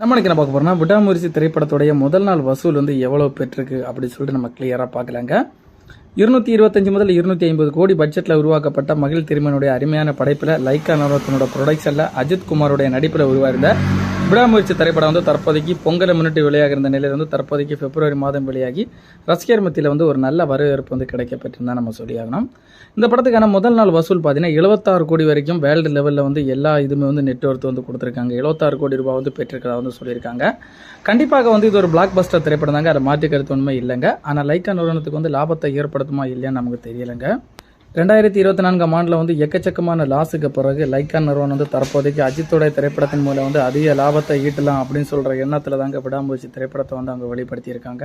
நம்ம என்ன பார்க்க போறோம்னா விடாமுயற்சி திரைப்படத்துடைய முதல் நாள் வசூல் வந்து எவ்வளோ பெற்றிருக்கு அப்படின்னு சொல்லிட்டு நம்ம கிளியராக பார்க்கலாங்க. இருநூத்தி இருபத்தஞ்சு முதல் இருநூத்தி ஐம்பது கோடி பட்ஜெட்டில் உருவாக்கப்பட்ட மகிழ் திருமனுடைய அருமையான படைப்பில் லைக்கா நிறுவனத்தினோட ப்ரொடக்ஷனில் அஜித் குமாரோடைய நடிப்பில் உருவாயிருந்த விடாமுயற்சி திரைப்படம் வந்து தற்போதைக்கு பொங்கலை முன்னிட்டு வெளியாக இருந்த வந்து தற்போதைக்கு பிப்ரவரி மாதம் வெளியாகி ரசிகர் மத்தியில் வந்து ஒரு நல்ல வரவேற்பு வந்து கிடைக்கப்பட்டிருந்தா நம்ம சொல்லியாகணும். இந்த படத்துக்கான முதல் நாள் வசூல் பார்த்தீங்கன்னா எழுபத்தாறு கோடி வரைக்கும் வேர்ல்டு லெவலில் வந்து எல்லா இதுவுமே வந்து நெட்ஒர்த் வந்து கொடுத்துருக்காங்க. எழுபத்தாறு கோடி ரூபாய் வந்து பெற்றிருக்கிறதா வந்து சொல்லியிருக்காங்க. கண்டிப்பாக வந்து இது ஒரு பிளாக் பஸ்டர் திரைப்படம் தாங்க. அதை மாற்றி கருத்து உண்மை இல்லைங்க. ஆனால் லைக்கா நிறுவனத்துக்கு வந்து லாபத்தை ஏற்படுத்துமா இல்லையான்னு நமக்கு தெரியலைங்க. ரெண்டாயிரத்தி இருபத்தி நான்காம் ஆண்டில் வந்து எக்கச்சக்கமான லாஸுக்கு பிறகு லைக்கா நிறுவனம் வந்து தற்போதைக்கு அஜித்துடைய திரைப்படத்தின் மூலம் வந்து அதிக லாபத்தை ஈட்டலாம் அப்படின்னு சொல்கிற எண்ணத்தில் தாங்க விடாமூச்சி திரைப்படத்தை வந்து அவங்க வெளிப்படுத்தியிருக்காங்க.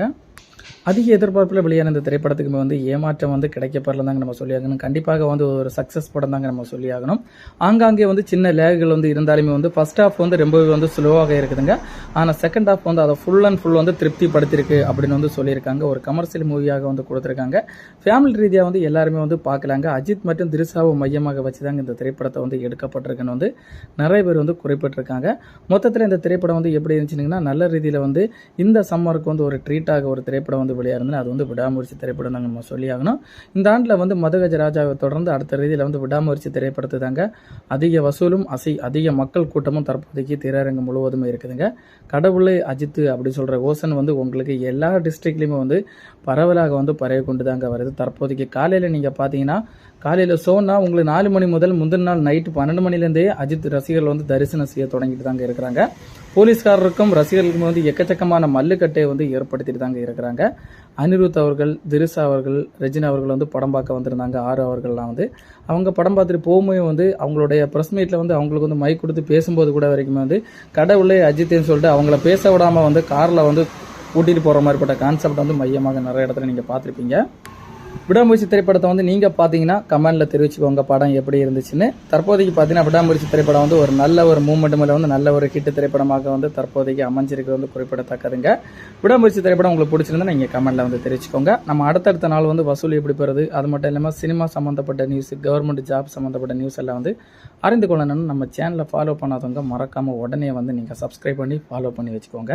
அதிக எதிர்பார்ப்பில் வெளியான இந்த திரைப்படத்துக்குமே வந்து ஏமாற்றம் வந்து கிடைக்கப்படல தாங்க நம்ம சொல்லியாகணும். கண்டிப்பாக வந்து ஒரு சக்ஸஸ் படம் தாங்க நம்ம சொல்லியாகணும். ஆங்காங்கே வந்து சின்ன லேகுகள் வந்து இருந்தாலுமே வந்து ஃபர்ஸ்ட் ஹாஃப் வந்து ரொம்பவே வந்து ஸ்லோவாக இருக்குதுங்க. ஆனால் செகண்ட் ஹாஃப் வந்து அதை ஃபுல் அண்ட் ஃபுல் வந்து திருப்திப்படுத்திருக்கு அப்படின்னு வந்து சொல்லியிருக்காங்க. ஒரு கமர்ஷியல் மூவியாக வந்து கொடுத்துருக்காங்க. ஃபேமிலி ரீதியாக வந்து எல்லாருமே வந்து பார்க்கலாங்க. அஜித் மற்றும் திரிசாவை மையமாக வச்சு தாங்க இந்த திரைப்படத்தை வந்து எடுக்கப்பட்டிருக்குன்னு வந்து நிறைய பேர் வந்து குறிப்பிட்டிருக்காங்க. மொத்தத்தில் இந்த திரைப்படம் வந்து எப்படி இருந்துச்சுன்னா நல்ல ரீதியில் வந்து இந்த சம்மருக்கு வந்து ஒரு ட்ரீட்டாக ஒரு திரைப்படம் வந்து வெளியாக அது வந்து விடாமுயற்சி திரைப்படம் தாங்க நம்ம சொல்லி ஆகணும் இந்த ஆண்டில் வந்து மதுகஜ ராஜாவை தொடர்ந்து அடுத்த ரீதியில் வந்து விடாமுயற்சி திரைப்படத்தை தாங்க அதிக வசூலும் அசை அதிக மக்கள் கூட்டமும் தற்போதைக்கு திரையரங்கம் முழுவதுமே இருக்குதுங்க. கடவுளை அஜித்து அப்படி சொல்கிற ஓசன் வந்து உங்களுக்கு எல்லா டிஸ்ட்ரிக்ட்லேயுமே வந்து பரவலாக வந்து பரவி கொண்டு தாங்க வருது. தற்போதைக்கு காலையில் நீங்கள் பார்த்தீங்கன்னா காலையில் ஷோனா உங்களுக்கு நாலு மணி முதல் முந்தின நாள் நைட்டு பன்னெண்டு மணிலேருந்தே அஜித் ரசிகர்கள் வந்து தரிசனம் செய்ய தொடங்கிட்டு தாங்க இருக்கிறாங்க. போலீஸ்காரருக்கும் ரசிகர்களுக்கும் வந்து எக்கச்சக்கமான மல்லுக்கட்டை வந்து ஏற்படுத்திட்டு தாங்க இருக்கிறாங்க. அனிருத் அவர்கள் திரிசா அவர்கள் ரெஜினா அவர்கள் வந்து படம் பார்க்க வந்திருந்தாங்க. ஆறு அவர்கள்லாம் வந்து. அவங்க படம் பார்த்துட்டு போகும்போது வந்து அவங்களுடைய ப்ரெஸ் மீட்டில் வந்து அவங்களுக்கு வந்து மைக் கொடுத்து பேசும்போது கூட வரைக்கும் வந்து கடவுளே அஜித்னு சொல்லிட்டு அவங்கள பேச விடாமல் வந்து காரில் வந்து கூட்டிகிட்டு போகிற மாதிரிப்பட்ட கான்செப்ட் வந்து மையமாக நிறைய இடத்துல நீங்கள் பார்த்துருப்பீங்க. விடாமுயற்சி திரைப்படத்தை வந்து நீங்கள் பார்த்தீங்கன்னா கமெண்டில் தெரிவிச்சுக்கோங்க படம் எப்படி இருந்துச்சுன்னு. தற்போதைக்கு பார்த்தீங்கன்னா விடாமுயற்சி திரைப்படம் வந்து ஒரு நல்ல ஒரு மூமெண்ட் மேலே வந்து நல்ல ஒரு ஹிட் திரைப்படமாக வந்து தற்போதைக்கு அமைஞ்சிருக்கிறது வந்து குறிப்பிடத்தக்கதுங்க. விடாமுயற்சி திரைப்படம் உங்களுக்கு பிடிச்சிருந்தா நீங்கள் கமெண்டில் வந்து தெரிவிச்சுக்கோங்க. நம்ம அடுத்தடுத்த நாள் வந்து வசூல் எப்படி பெறுது அது மட்டும் இல்லாமல் சினிமா சம்மந்தப்பட்ட நியூஸ் கவர்மெண்ட் ஜாப் சம்மந்தப்பட்ட நியூஸ் எல்லாம் வந்து அறிந்து கொள்ளணும்னு நம்ம சேனலை ஃபாலோ பண்ணாதவங்க மறக்காமல் உடனே வந்து நீங்கள் சப்ஸ்கிரைப் பண்ணி ஃபாலோ பண்ணி வச்சுக்கோங்க.